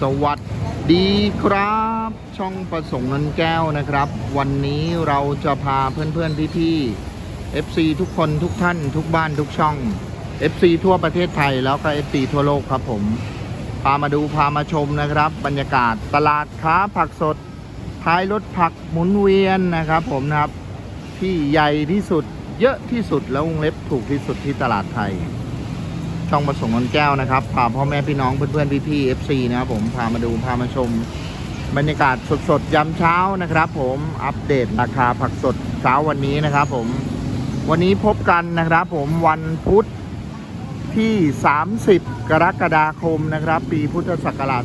สวัสดีครับ ช่องประสงค์นันแก้วนะครับ วันนี้เราจะพาเพื่อนๆพี่ๆ FC ทุกคนทุกท่านทุกบ้านทุกช่อง FC ทั่วประเทศไทยแล้วก็ FC ทั่วโลกครับผม พามาดูพามาชมนะครับ บรรยากาศตลาดค้าผักสดท้ายรถผักหมุนเวียนนะครับ ผมนะครับที่ใหญ่ที่สุดเยอะที่สุดแล้ววงเล็บถูกที่สุดที่ตลาดไทย ช่องประสงค์นนแก้วนะครับพาพ่อแม่พี่น้องเพื่อนๆพี่ๆ FC นะครับผมพามาดูพามาชม บรรยากาศสดๆยามเช้านะครับ ผมอัปเดตราคาผักสดเช้าวันนี้นะครับ ผมวันนี้พบกันนะครับ ผมวันพุธที่ 30 กรกฎาคมนะครับ ปีพุทธศักราช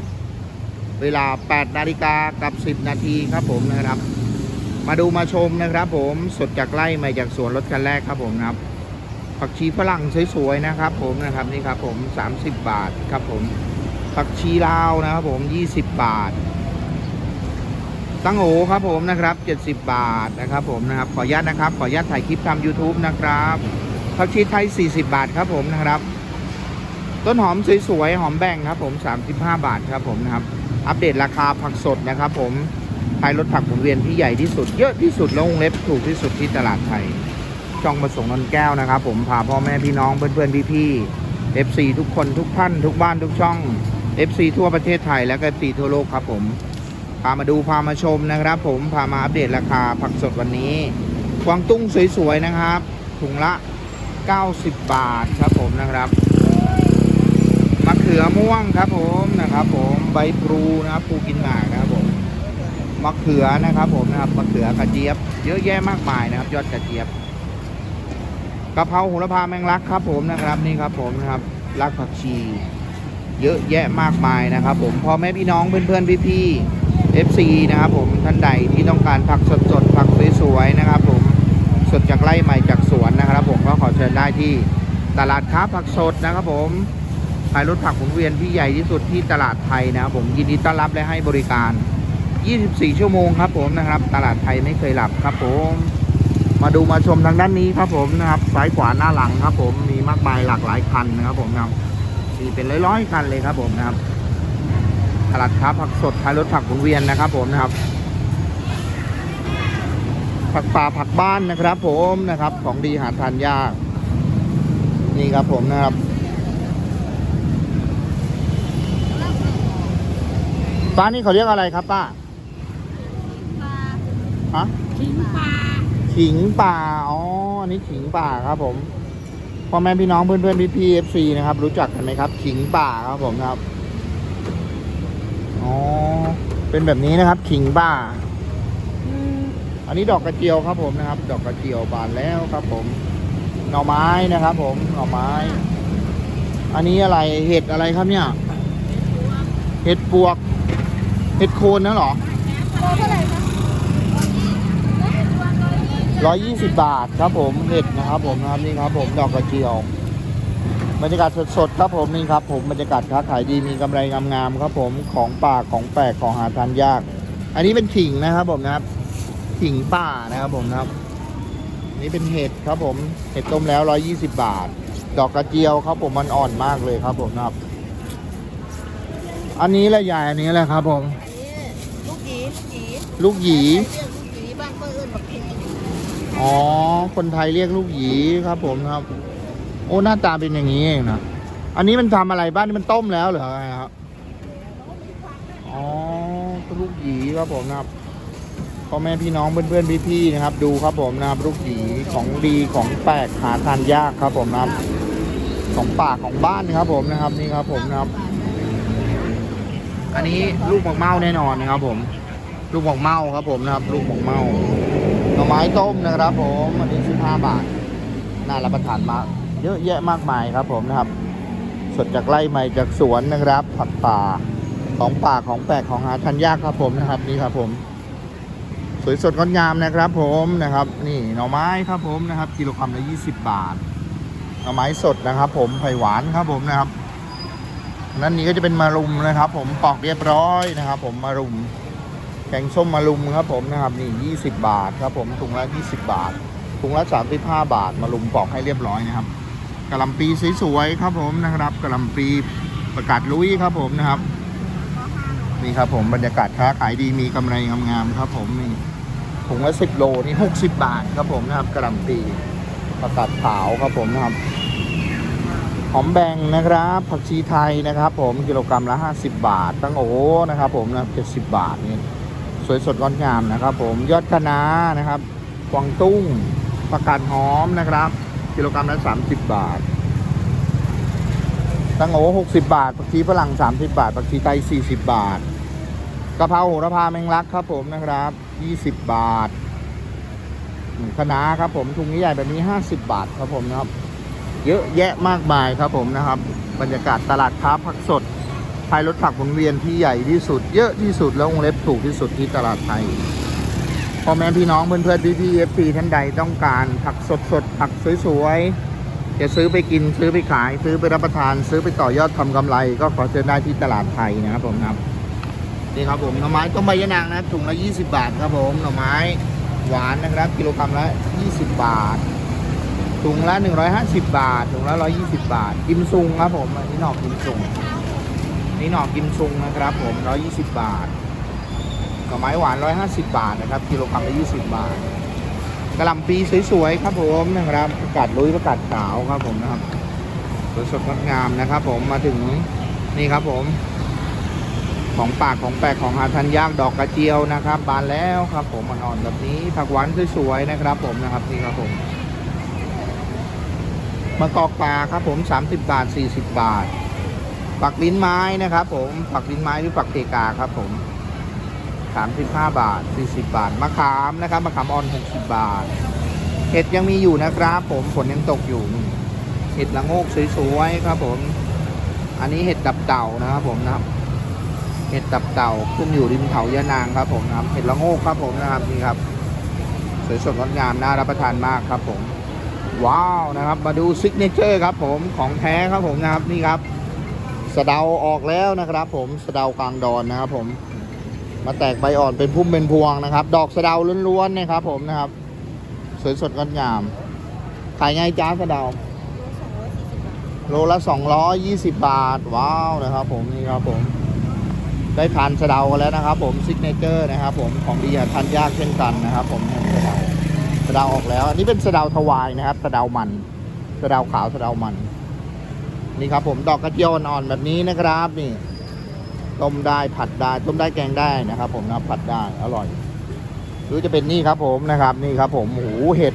2568 เวลา 8 นาฬิกากับ 10 นาทีครับผมนะครับ มาดูมาชมนะครับ ผมสดจากไร่มาจากสวนรถคันแรกครับผมนะครับ ผักชีฝรั่งสวยๆนะครับ ผมนะครับนี่ครับ ผม 30 บาทครับ ผมผักชีลาวนะครับ ผม 20 บาท ตั้งโอครับผมนะครับ 70 บาทนะครับ ผมนะครับขออนุญาตนะครับ ขออนุญาตถ่ายคลิปทำ YouTube นะครับผักชีไทย 40 บาทครับผมนะครับ ต้นหอมสวยๆหอมแบ่งครับ ผม 35 บาทครับผมนะครับ อัปเดตราคาผักสดนะครับ ผมภายรถผักหมุนเวียนที่ใหญ่ที่สุดเยอะที่สุดแล้ววงเล็บถูกที่สุดที่ตลาดไทย ช่องประสงค์นนแก้วนะครับ ผมพาพ่อแม่พี่น้องเพื่อนๆพี่ๆ FC ทุกคนทุกท่านทุกบ้านทุกช่อง FC ทั่วประเทศไทยและก็ FC ทั่วโลกครับผมพามาดูพามาชมนะครับ ผมพามาอัปเดตราคาผักสดวันนี้กวางตุ้งสวยๆนะครับ ถุงละ 90 บาทครับผมนะครับมะเขือม่วงครับผมนะครับ ผมใบพลูนะครับพลูกินหมากนะครับผมมะเขือนะครับผมนะครับมะเขือกระเจี๊ยบ เยอะแยะมากมายนะครับ ยอดกระเจี๊ยบ กะเพราโหระพาแมงลักครับผมนะครับนี่ครับผมนะครับรักผักชี เยอะแยะมากมายนะครับ ผมพ่อแม่พี่น้องเพื่อนๆพี่ๆ FC นะครับผมท่านใดที่ต้องการผักสดๆผักสวยๆนะครับ ผมสดจากไร่ใหม่จากสวนนะครับ ผมก็ขอเชิญได้ที่ตลาดค้าผักสดนะครับ ผมขายรถผักหมุนเวียนที่ใหญ่ที่สุดที่ตลาดไทยนะครับ ผมยินดีต้อนรับและให้บริการ 24 ชั่วโมงครับ ผมนะครับ ตลาดไทยไม่เคยหลับครับผม มาดูมาชมทางด้านนี้ครับผมนะครับซ้ายขวาหน้าหลังครับ ผมมีมากมายหลากหลายคันนะครับ ผมนะครับมีเป็นร้อยๆคันเลยครับ ผมนะครับตลาดค้าผักสดท้ายรถผักหมุนเวียนนะครับ ผมนะครับ ผักป่าผักบ้านนะครับ ผมนะครับ ของดีหาทานยากนี่ครับผมนะครับป้านี่เขาเรียกอะไรครับป้าฮะทิ้งปลา ขิงป่า อ๋อ อันนี้ขิงป่าครับผม พ่อแม่พี่น้องเพื่อนเพื่อนพี่พี่เอฟซีนะครับ รู้จักกันไหมครับ ขิงป่าครับผมครับ อ๋อ เป็นแบบนี้นะครับ ขิงป่า อันนี้ดอกกระเจียวครับผมนะครับ ดอกกระเจียวบานแล้วครับผม หน่อไม้นะครับ ผม หน่อไม้ อันนี้อะไร เห็ดอะไรครับเนี่ย เห็ดปวก เห็ดโคนนะเหรอโลเท่าไหร่คะ ร้อยยี่สิบบาทครับผมเห็ดนะครับผมนะครับนี่ครับผมดอกกระเจียวบรรยากาศสดๆครับผมนี่ครับผมบรรยากาศค้าขายดีมีกำไรงามๆครับผมของป่าของแปลกของหาทานยาก อันนี้เป็นขิงนะครับผมนะครับขิงป่านะครับผมนะครับ นี่เป็นเห็ดครับผมเห็ดต้มแล้วร้อยี่สิบบาท ดอกกระเจียวครับผมมันอ่อนมากเลยครับผมนะครับ อันนี้แหละยายอันนี้แหละครับผม ลูกหยีลูกหยี อ๋อ คนไทยเรียกลูกหยีครับ ผมครับ โอ้หน้าตาเป็นอย่างนี้เองนะอันนี้มันทำอะไรบ้านนี่มันต้มแล้วเหรอไงครับอ๋อลูกหยีครับผมนะครับพ่อแม่พี่น้องเพื่อนๆพี่ๆนะครับ ดูครับผมนะครับลูกหยีของดีของแปลกหาทานยากครับผมนะครับของป่าของบ้านครับ ผมนะครับนี่ครับ ผมนะครับ อันนี้ลูกหมกเมาแน่นอนนะครับ ผม ลูกหมกเมาครับ ผมนะครับ ลูกหมกเมา น่อไม้ต้มนะครับผมอันนี้15บาทน่ารับประทานมากเยอะแยะมากมายครับผมนะครับ สดจากไร่ใหม่จากสวนนะครับผักป่าของป่าของแปลกของหาทานยากครับผมนะครับนี่ครับผม สวยสดงดงามนะครับผมนะครับ นี่หน่อไม้ครับผมนะครับ กิโลกรัมละ20 บาทหน่อไม้สดนะครับ ผมไผ่หวานครับผมนะครับนั่นนี้ก็จะเป็นมารุมนะครับ ผมปอกเรียบร้อยนะครับ ผมมารุม แกงส้มมารุมครับผมนะครับนี่20 บาทครับผมถุงละ 20 บาทถุงละ 35 บาทมารุมปอกให้เรียบร้อยนะครับกะหล่ำปีสวยๆครับผมนะครับกะหล่ำปีประกาศลุยครับผมนะครับนี่ครับผมบรรยากาศค้าขายดีมีกำไรงามๆครับผมนี่ถุงละสิบโลนี่หกสิบบาทครับผมนะครับกระหลำปีประกาศขาวครับผมนะครับหอมแบงนะครับผักชีไทยนะครับ ผมกิโลกรัมละ 50 บาท ตั้งโอนะครับผมนะ70 บาทนี่ วยสดงดงามนะครับ ผมยอดคะน้านะครับกวางตุ้งผักกาดหอมนะครับ กิโลกรัมละ30 บาทตังโอ60 บาทผักชีฝรั่ง 30 บาทผักชีไทย40 บาทกะเพราโหระพาแมงลักครับ ผมนะครับ 20 บาทคะน้าครับผมถุงใหญ่แบบนี้ 50 บาทครับผมนะครับ เยอะแยะมากมายครับผมนะครับ บรรยากาศตลาดค้าผักสด ภายรถผักหมุนเวียนที่ใหญ่ที่สุด เยอะที่สุดแล้ววงเล็บถูกที่สุดที่ตลาดไทยพ่อแม่พี่น้องเพื่อนๆพี่ๆเอฟซีท่านใดต้องการผักสดสดๆผักสวยๆจะซื้อไปกินซื้อไปขาย ซื้อไปรับประทาน ซื้อไปต่อยอดทำกำไร ก็ขอเชิญได้ที่ตลาดไทยนะครับผมนะครับนี่ครับผมหน่อไม้ต้มใบยะนางนะถุงละ 20 บาทครับผมหน่อไม้หวานนะครับ กิโลกรัมละ 20 บาทถุงละ 150 บาทถุงละ 120 บาท กิมซุงครับผมอันนี้หน่อกิมซุง นี่หน่อกิมซุงนะครับผม 120 บาทหน่อไม้หวาน 150 บาทนะครับ กิโลกรัมละ20 บาทกระลำปีสวยๆครับผมนะครับประกาศลุยประกาศขาวครับผมนะครับสวยสดงดงามนะครับผมมาถึงนี่ครับผม ของปากของแปลกของหาทานยากดอกกระเจียวนะครับ บานแล้วครับ ผมอ่อนๆแบบนี้ผักหวานสวยๆนะครับ ผมนะครับนี่ครับผมมะกอกปลาครับผม 30 บาท 40 บาท ปักลิ้นไม้นะครับ ผมปักลิ้นไม้หรือปักเทกาครับผม35บาท40บาทมะขามนะครับมะขามอ่อน60บาทเห็ดยังมีอยู่นะครับ ผมฝนยังตกอยู่เห็ดละโงกสวยๆครับ ผม อันนี้เห็ดดับเต่านะครับ ผมนะครับเห็ดดับเต่าขึ้นอยู่ริมเขายะนางครับ ผมนะครับเห็ดละโงกครับ ผมนะครับนี่ครับสวยสดงดงามน่ารับประทานมากครับ ผม ว้าวนะครับ มาดูซิกเนเจอร์ครับ ผมของแท้ครับผมนะครับนี่ครับ สะเดาออกแล้วนะครับ ผมสะเดากลางดอนนะครับผมมาแตกใบอ่อนเป็นพุ่มเป็นพวงนะครับ ดอกสะเดาล้วนๆนะครับผมนะครับ สวยสดงดงาม ขายไงจ้าสะเดา โลละ220 บาท ว้าวนะครับ ผมนี่ครับผม ได้ทานสะเดากันแล้วนะครับ ผมซิกเนเจอร์นะครับ ผมของดีทานยากเช่นกันนะครับ ผมสะเดาสะเดาออกแล้ว อันนี้เป็นสะเดาทวายนะครับสะเดามันสะเดาขาวสะเดามัน นี่ครับผมดอกกระเจียวอ่อนๆแบบนี้นะครับ นี่ต้มได้ผัดได้ต้มได้แกงได้นะครับ ผมนะผัดได้อร่อย หรือจะเป็นนี่ครับผมนะครับ นี่ครับ ผมโอ้โหเห็ด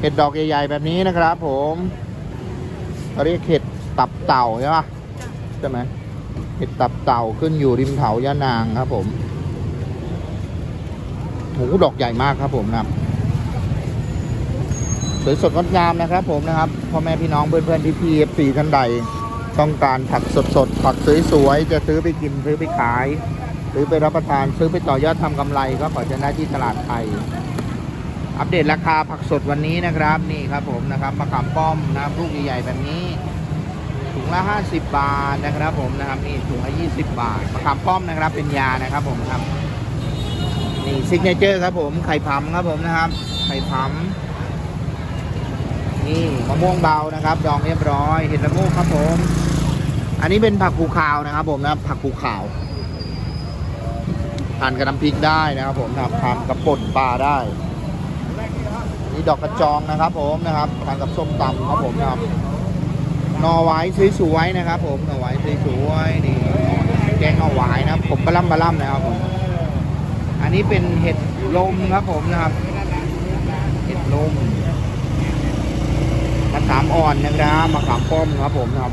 เห็ดดอกใหญ่ๆแบบนี้นะครับ ผมเขาเรียกเห็ดตับเต่าใช่ปะใช่ไหมเห็ดตับเต่าขึ้นอยู่ริมเขายะนางครับ ผมโอ้โหดอกใหญ่มากครับผมนะครับ สวยสดงดงามนะครับ ผมนะครับพ่อแม่พี่น้องเพื่อนๆพี่พีเอฟซีท่านใด ต้องการผักสดๆผักสวยๆจะซื้อไปกินซื้อไปขายซื้อไปรับประทานซื้อไปต่อยอดทำกำไรก็ขอจะได้ที่ตลาดไทย อัปเดตราคาผักสดวันนี้นะครับนี่ครับผมนะครับมะขามป้อมนะครับลูกใหญ่ๆแบบนี้ถุงละ 50 บาทนะครับผมนะครับนี่ถุงละ 20 บาทมะขามป้อมนะครับเป็นยานะครับผมครับนี่ซิกเนเจอร์ครับผมไข่พัมครับผมนะครับไข่พัม นี่มะม่วงเบานะครับ ดองเรียบร้อยเห็ดละโงูครับผม อันนี้เป็นผักภูขาวนะครับ ผมนะผักภูขาวทานกับน้ำพริกได้นะครับ ผมนะครับทานกับป่นปลาได้ นี่ดอกกระจองนะครับ ผมนะครับทานกับส้มตำครับผมนะครับนอไว้สวยๆนะครับ ผมนอไว้สวยๆนี่แกงนอไว้นะผมบะล่ำบะล่ำนะครับผมอันนี้เป็นเห็ดลมครับผมนะครับ เห็ดลม ขามอ่อนนะครับมะขามป้อมครับผมนะครับ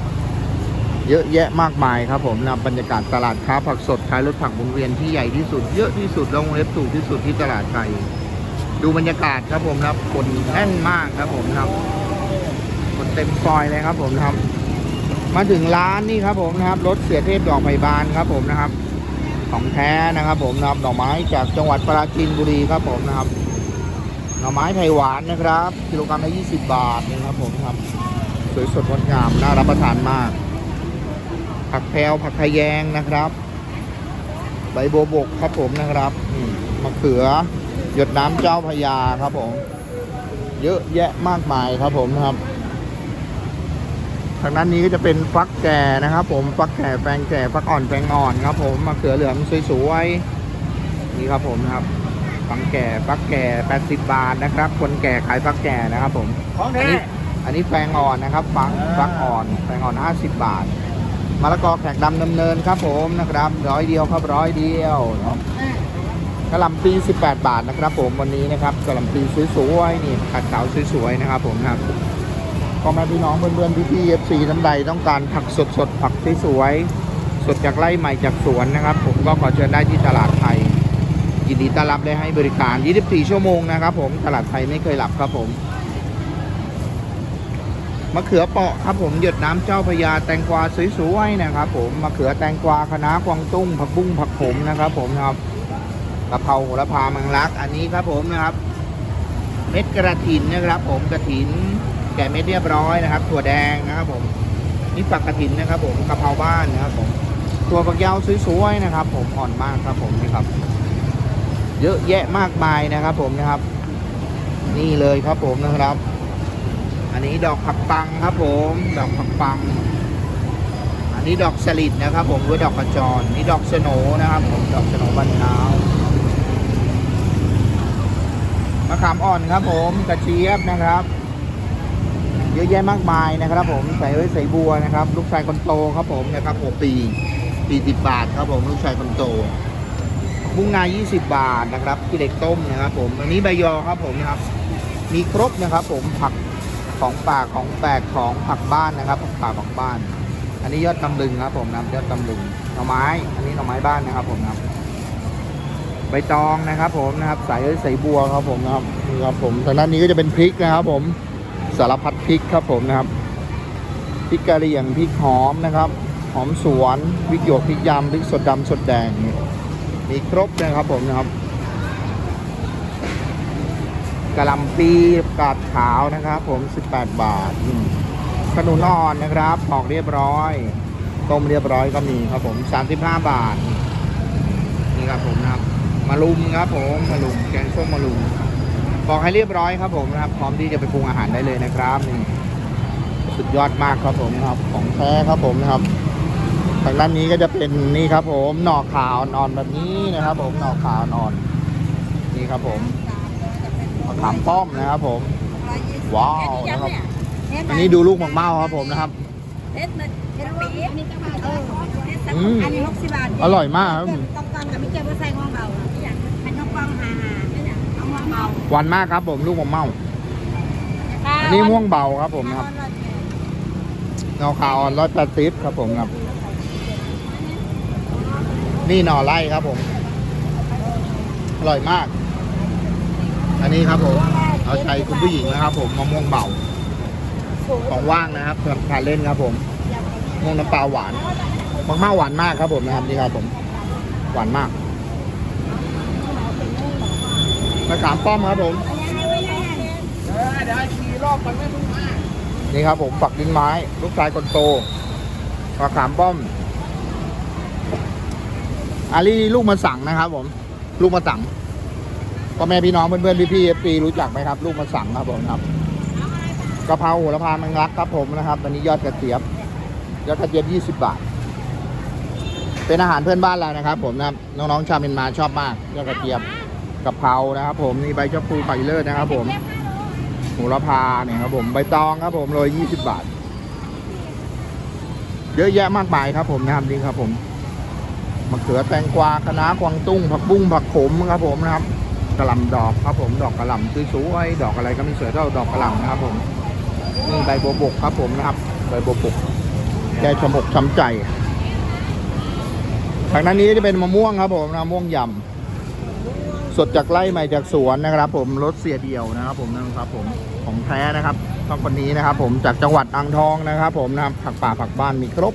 เยอะแยะมากมายครับผมนะบรรยากาศตลาดค้าผักสดท้ายรถผักวงเวียนที่ใหญ่ที่สุด เยอะที่สุดลงเล็บถูกที่สุดที่ตลาดไทยดูบรรยากาศครับผมนะครับคนแน่นมากครับผมนะครับคนเต็มซอยเลยครับผมนะครับ มาถึงร้านนี่ครับผมนะครับรถเสียเทพดอกไผ่บานครับผมนะครับ ของแท้นะครับผมนะครับดอกไม้จากจังหวัดปราจีนบุรีครับผมนะครับ หน่อไม้ไผ่หวานนะครับ กิโลกรัมละ20 บาทนะครับผมครับสวยสดงดงามน่ารับประทานมาก ผักแพรวผักขะแยงนะครับ ใบโบบกครับผมนะครับมะเขือ หยดน้ำเจ้าพระยาครับผม เยอะแยะมากมายครับผมครับทางด้านนี้ก็จะเป็นฟักแก่นะครับ ผมฟักแก่แปลงแก่ฟักอ่อนแปลงอ่อนครับ ผมมะเขือเหลืองสวยๆนี่ครับผมครับ ฟักแก่ฟักแก่80 บาทนะครับ คนแก่ขายฟักแก่นะครับผม ของอันแท้ นี้อันนี้แปลงอ่อนนะครับฟักอ่า ฟักอ่อนแปลงอ่อน 50 บาทมะละกอแขกดำดำเนินครับผมนะครับร้อยเดียวครับร้อยเดียวเนาะกระหล่ำปี 18 บาทนะครับ ผมวันนี้นะครับกระหล่ำปีสวยๆนี่ขัดขาวสวยๆนะครับผมนะครับพ่อแม่พี่น้องเพื่อนๆพี่ๆเอฟซีท่านใดต้องการผักสดๆผักสวยๆสดจากไร่ใหม่จากสวนนะครับ ผมก็ขอเชิญได้ที่ตลาดไทย ยินดีต้อนรับและให้บริการ 24 ชั่วโมงนะครับผม ตลาดไทยไม่เคยหลับครับผม มะเขือเปาะครับผม หยดน้ำเจ้าพระยาแตงกวาสวยๆนะครับผม มะเขือแตงกวาคะน้ากวางตุ้ง ผักบุ้งผักขมนะครับผมนะครับกะเพราโหระพามังลัก อันนี้ครับผมนะครับ เม็ดกระถินนะครับผมกระถินแกะเม็ดเรียบร้อยนะครับ ถั่วแดงนะครับผม นี่ฝักกระถินนะครับ ผมกะเพราบ้านนะครับผมถั่วฝักยาวสวยๆนะครับ ผมอ่อนมากครับผมนี่ครับ เยอะแยะมากมายนะครับผมนะครับ นี่เลยครับผมนะครับ อันนี้ดอกผักปังครับผม ดอกผักปัง อันนี้ดอกสลิดนะครับ ผมด้วยดอกกระจรนี่ดอกสโนนะครับ ผมดอกสโนบันเท้ามะขามอ่อนครับ ผมกระเจี๊ยบนะครับเยอะแยะมากมายนะครับ ผมใส่ไว้ใส่บัวนะครับ ลูกชายคนโตครับผมนะครับหัวปีปีสิบบาทครับผมลูกชายคนโต มุ้งนา 20 บาทนะครับที่เด็กต้มนะครับผมอันนี้ใบยอครับผมนะครับ มีครบนะครับ ผมผักของป่าของแปลกของผักบ้านนะครับผักป่าผักบ้าน อันนี้ยอดตำลึงครับผมนะยอดตำลึงหน่อไม้ อันนี้หน่อไม้บ้านนะครับ ผมนะครับใบตองนะครับ ผมนะครับใส่ไว้ใส่บัวครับผมนะครับนี่ครับผมทางด้านนี้ก็จะเป็นพริกนะครับ ผมสารพัดพริกครับผมนะครับพริกกะเหรี่ยงพริกหอมนะครับ หอมสวนพริกหยวกพริกยำพริกสดดำสดแดงนี่ มีครบนะครับผมนะครับกะหล่ำปีกาดขาวนะครับ ผม 18 บาทขนุนอ่อนนะครับปอกเรียบร้อย ต้มเรียบร้อยก็มีครับผม 35 บาท นี่ครับผมนะครับมาลุมครับผมมาลุมแกงส้มมาลุมบอกให้เรียบร้อยครับผมนะครับ พร้อมที่จะไปปรุงอาหารได้เลยนะครับนี่สุดยอดมากครับผมนะครับ ของแท้ครับผมนะครับ ทางด้านนี้ก็จะเป็นนี่ครับ ผมหน่อขาวนอนแบบนี้นะครับ ผมหน่อขาวนอน นี่ครับผมมะขามป้อมนะครับผม ว้าวนะครับอันนี้ดูลูกหมากเมาครับผมนะครับเฮ็ดมันเฮ็ดปีอันนี้ก็มาเอออันนี้หกสิบบาทอร่อยมากครับต้องฟังกับมิเจอร์ใส่ห้องเบาเป็นต้องฟังหาหาเอาห้องเบาหวานมากครับ ผมลูกหมากเมาอันนี้ม่วงเบาครับผมครับหน่อขาวอ่อนร้อยแปดสิบครับผมครับ นี่หน่อไร่ครับผม อร่อยมาก อันนี้ครับผมเอาใจคุณผู้หญิงนะครับ ผมมะม่วงเบาของว่างนะครับสำหรับทานเล่นครับผมมะม่วงน้ำปลาหวานมะม่าหวานมากครับผมนะครับนี่ครับผม หวานมากมะขามป้อมครับผมเออเดี๋ยวขี่รอบมันไม่รู้มานี่ครับผมฝักดินไม้ ลูกชายคนโตมะขามป้อม อาลีลูกมาสั่งนะครับผม ลูกมาสั่งพ่อแม่พี่น้องเพื่อนๆพี่ๆเอฟซีรู้จักไหมครับ ลูกมาสั่งครับผมครับกะเพราโหระพาแมงลักครับผมนะครับอันนี้ยอดกระเจี๊ยบ ยอดกระเจี๊ยบยี่สิบบาท เป็นอาหารเพื่อนบ้านเรานะครับ ผมนะครับน้องๆชาวเมียนมาชอบมากยอดกระเจี๊ยบกะเพรานะครับ ผมนี่ใบชะพูใบเลิศนะครับ ผมโหระพาเนี่ยครับผมใบตองครับ ผมโรยยี่สิบบาท เยอะแยะมากมายครับ ผมนะครับนี่ครับผม มะเขือแตงกวาคะน้ากวางตุ้ง ผักบุ้งผักขมครับผมนะครับกระหล่ำดอกครับผมดอกกระหล่ำสวยๆดอกอะไรก็ไม่สวยเท่าดอกกระหล่ำนะครับผมนี่ใบบัวบกครับผมนะครับใบบัวบกแก้ชมกช้ำใจทางด้านนี้จะเป็นมะม่วงครับผมมะม่วงยำสดจากไร่ใหม่จากสวนนะครับ ผมรถเสียเดียวนะครับ ผมนะครับ ผมของแท้นะครับต้องคนนี้นะครับ ผมจากจังหวัดอ่างทองนะครับ ผมนะครับผักป่าผักบ้านมีครบ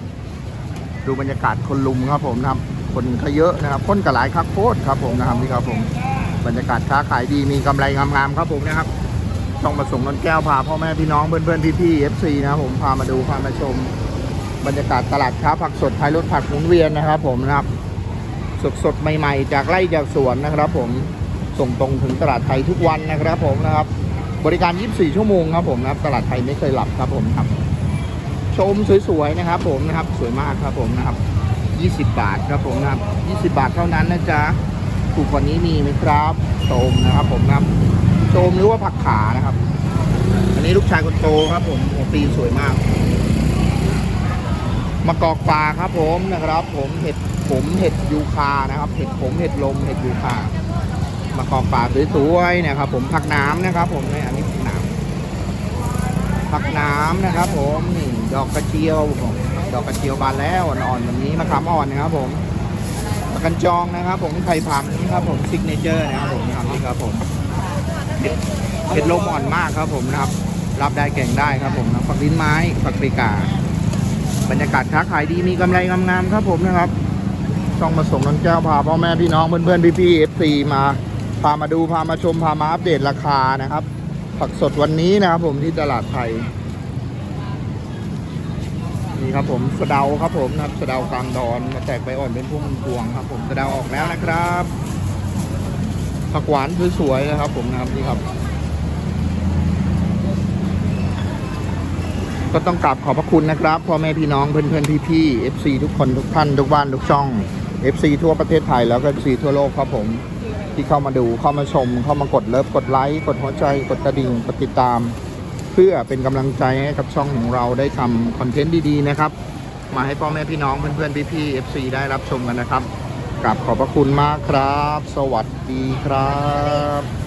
ดูบรรยากาศคนลุมครับผมนะครับ คนเขาเยอะนะครับ คนกระหลายคักโคตรครับผมนะครับนี่ครับผมบรรยากาศค้าขายดีมีกำไรงามๆครับผมนะครับต้องมาส่งนนแก้วพาพ่อแม่พี่น้องเพื่อนๆพี่ๆเอฟซีนะครับผมพามาดูพามาชม บรรยากาศตลาดค้าผักสดท้ายรถผักหมุนเวียนนะครับ ผมนะครับ สดๆใหม่ๆ จากไร่จากสวนนะครับ ผมส่งตรงถึงตลาดไทยทุกวันนะครับ ผมนะครับ บริการ 24 ชั่วโมงครับผมนะครับ ตลาดไทยไม่เคยหลับครับผมครับ ชมสวยๆนะครับ ผมนะครับ สวยมากครับผมนะครับ 20 บาทครับผมนะครับ20 บาทเท่านั้นนะจ๊ะถูกกว่านี้มีไหมครับชมนะครับผมนะครับชมหรือว่าผักขานะครับ อันนี้ลูกชายคนโตครับผมหัวปีสวยมากมะกอกป่าครับผมนะครับ ผมเห็ดผมเห็ดยูคานะครับ เห็ดผมเห็ดลมเห็ดยูคามะกอกป่าสวยๆนะครับ ผมผักน้ำนะครับ ผมนี่อันนี้ผักน้ำผักน้ำนะครับ ผมนี่ดอกกระเจียวผม ดอกกระเจียวบานแล้วอ่อนๆแบบนี้มะขามอ่อนนะครับผมผักกันจองนะครับ ผมไข่ผำนะครับผมซิกเนเจอร์นะครับผมนะครับนี่ครับผมเห็ดลมอ่อนมากครับผมนะครับ รับได้เก่งได้ครับผมนะฝักลิ้นไม้ฝักปีกาบรรยากาศค้าขายดีมีกำไรงามๆครับผมนะครับช่องมาส่งน้นแก้วพาพ่อแม่พี่น้องเพื่อนๆพี่ๆเอฟซีมาพามาดูพามาชมพามาอัปเดตราคานะครับ ผักสดวันนี้นะครับผมที่ตลาดไทย ครับผมสะเดาครับผมนะครับสะเดากลางดอนมาแตกใบอ่อนเป็นพุ่มพวงครับผมสะเดาออกแล้วนะครับผักหวานสวยๆนะครับ ผมนะครับนี่ครับ ก็ต้องกราบขอบพระคุณนะครับพ่อแม่พี่น้องเพื่อนๆพี่ๆ FC ทุกคนทุกท่านทุกบ้านทุกช่อง FC ทั่วประเทศไทยแล้วก็ FC ทั่วโลกครับผมที่เข้ามาดูเข้ามาชม เข้ามากดเลิฟกดไลค์กดหัวใจกดกระดิ่งกดติดตาม เพื่อเป็นกำลังใจให้กับช่องของเราได้ทำคอนเทนต์ดีๆนะครับ มาให้พ่อแม่พี่น้องเพื่อนๆพี่ๆ FC ได้รับชมกันนะครับกราบขอบพระคุณมากครับ สวัสดีครับ